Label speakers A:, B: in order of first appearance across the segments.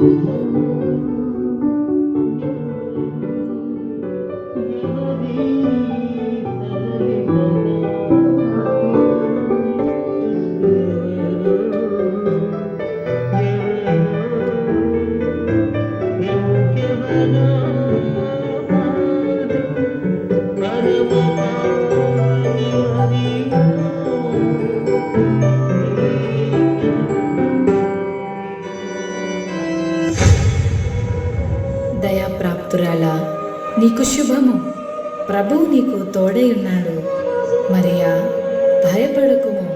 A: Thank you. దయాప్రాప్తురాలా నీకు శుభము. ప్రభువు నీకు తోడై ఉన్నాడు. మరియా భయపడకుము.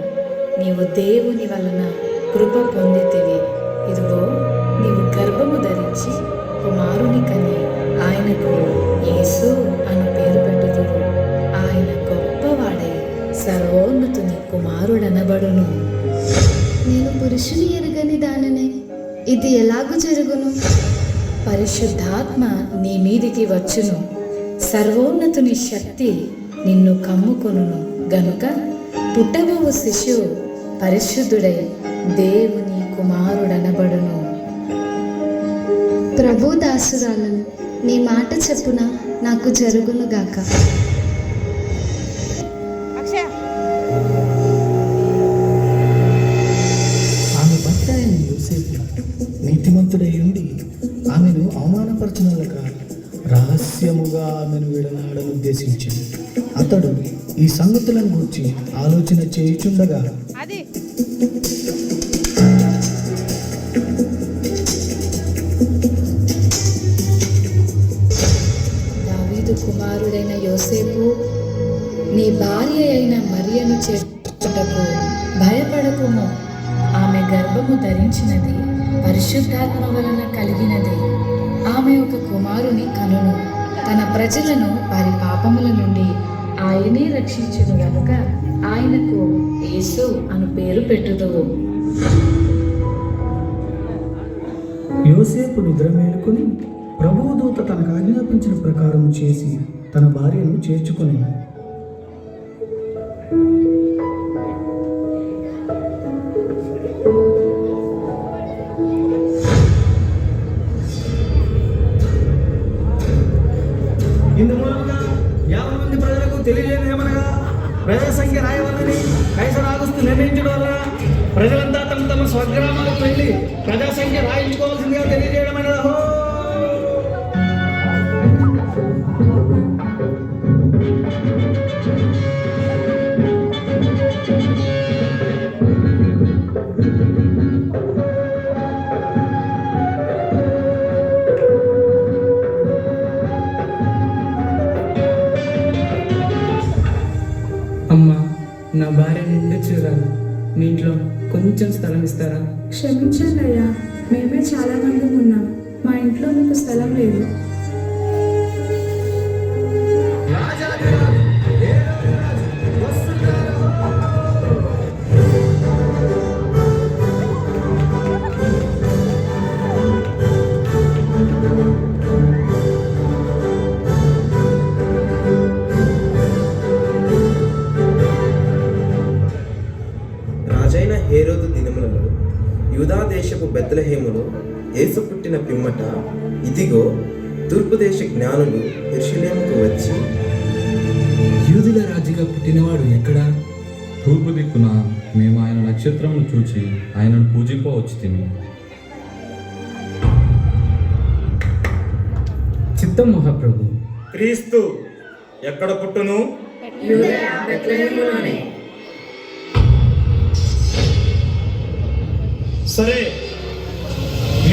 A: నీవు దేవుని వలన కృప పొందితివి. ఇదిగో నీవు గర్భము ధరించి కుమారుని కని ఆయనకు యేసు అని పేరు పెట్టుదురు. ఆయన గొప్పవాడై సర్వోన్నతుని కుమారుడనబడును.
B: నేను పురుషుని ఎరుగని దానినే. ఇది ఎలాగూ జరుగును?
A: పరిశుద్ధాత్మ నీ మీదికి వచ్చును. సర్వోన్నతుని శక్తి నిన్ను కమ్ముకొనును గనుక పుట్టబోవు శిశువు పరిశుద్ధుడై దేవుని కుమారుడనబడును.
B: ప్రభు దాసురాలను నీ మాట చెప్పున నాకు జరుగును గాక.
C: ఆమె భర్త యోసేపు రహస్యముగా ఆమెను విడనాడని ఉద్దేశించింది అతడు ఈ సంగతులను గురించి ఆలోచన చేయుచుండగా
A: దావీదు కుమారుడైన యోసేపు నీ భార్య అయిన మరియను చేర్చుటకు భయపడకుము. ఆమె గర్భము ధరించినది పరిశుద్ధాత్మ వలన కలిగినది. ఆమె ఒక కుమారుని కనును. తన ప్రజలను వారి పాపముల నుండి ఆయనే రక్షించును గనుక ఆయనకు యేసు అను పేరు పెట్టుదువు.
C: యోసేపు నిద్ర మేలుకొని ప్రభువుదూత తనకు ఆజ్ఞాపించిన ప్రకారం చేసి తన భార్యను చేర్చుకొని ప్రజలంతా తమ తమ స్వగ్రామాలకు వెళ్ళి ప్రజా సంఖ్య రాయించుకోవాల్సిందిగా తెలియజేయడం అనేది
D: క్షమించండి అయ్యా. మేమే చాలా మంది ఉన్నాం. మా ఇంట్లో మీకు స్థలం లేదు.
E: బెత్లహేములో యేసు పుట్టిన పిమ్మట ఇదిగో తూర్పు దేశ జ్ఞానులు ఎర్షలేముకు వచ్చి
F: యూదుల రాజుగా పుట్టినవాడు ఎక్కడా? తూర్పు దిక్కున మేము ఆయన నక్షత్రమును చూచి ఆయనను పూజింపవచ్చు తిని
G: చిత్తం మహాప్రభు.
H: క్రీస్తు ఎక్కడ పుట్టును? సరే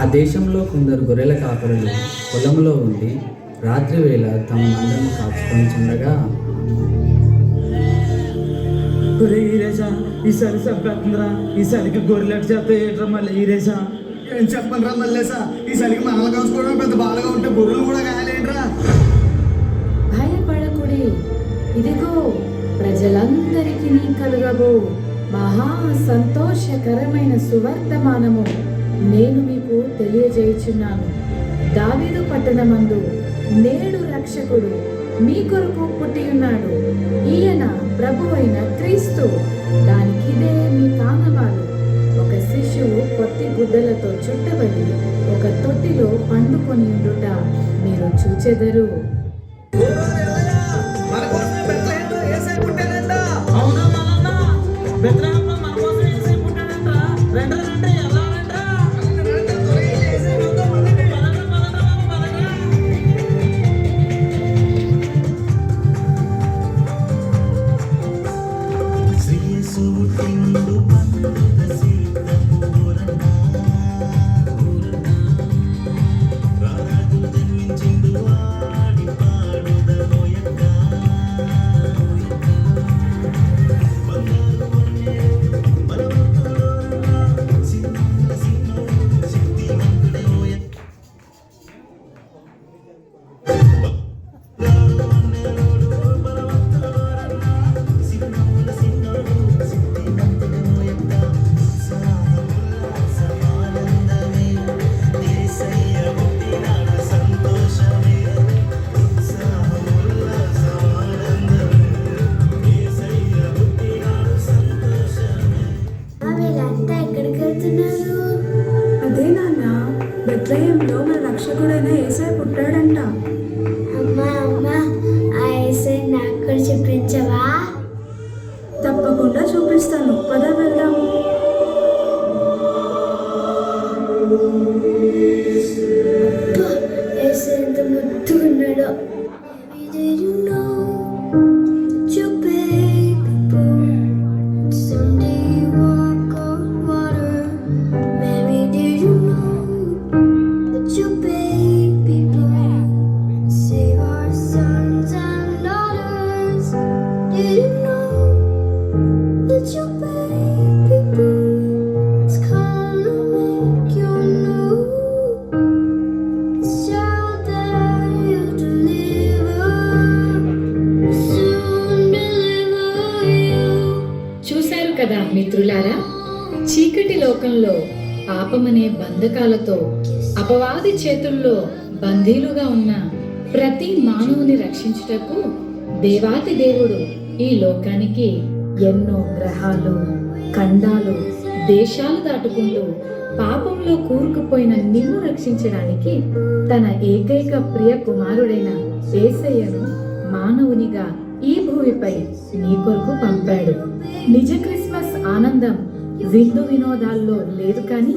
G: ఆ దేశంలో కొందరు గొర్రెల కాపరులు పొలంలో ఉండి రాత్రి వేళ తమ మందను కాచుకొని చుండగా
H: ఈసారి సబ్బెత్తుందిరా ఈసారికి గొర్రెలకి చేత ఏట్రా మళ్ళీ ఈరేసా
C: ఏం చెప్పను రా మల్లేసా ఈ చలికి మనల్ని కలుసుకోవడం పెద్ద బాధగా ఉంటే బొర్రులు కూడా కాయాలేంట్రా
A: భయపడకుడి ఇదిగో ప్రజలందరికీ కలుగబో మహా సంతోషకరమైన సువర్తమానము నేను మీకు తెలియజేయుచున్నాను. దావీదు పట్టణమందు నేడు రక్షకుడు మీ కొరకు పుట్టి ఉన్నాడు ఈయన ప్రభువైన క్రీస్తు. దానికిదే మీ కానవాలు ఒక శిశువు కొత్తి గుడ్డలతో చుట్టబడి ఒక తొట్టిలో పండుకొని ఉండుట మీరు చూచెదరు.
B: So
D: we'll fim do mundo. రక్షకుడైన ఏసై పుట్టాడంట
A: లోకంలో పాపమనే బంధకాలతో అపవాది చేతుల్లో బందీలుగా ఉన్న ప్రతి మానవుని రక్షించుటకు దేవాతి దేవుడు ఈ లోకానికి ఎన్నో గ్రహాలు ఖండాలు దేశాలు దాటుకుంటూ పాపంలో కూరుకుపోయిన నిన్ను రక్షించడానికి తన ఏకైక ప్రియ కుమారుడైన ఏసయ్యను మానవునిగా ఈ భూమిపై నీ కొరకు పంపాడు. నిజ క్రిస్మస్ ఆనందం విందు వినోదాల్లో లేదు కానీ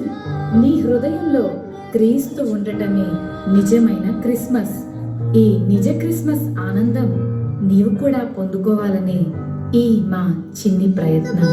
A: నీ హృదయంలో క్రీస్తు ఉండటమే నిజమైన క్రిస్మస్. ఈ నిజ క్రిస్మస్ ఆనందం నీవు కూడా పొందుకోవాలనే ఈ మా చిన్ని ప్రయత్నం.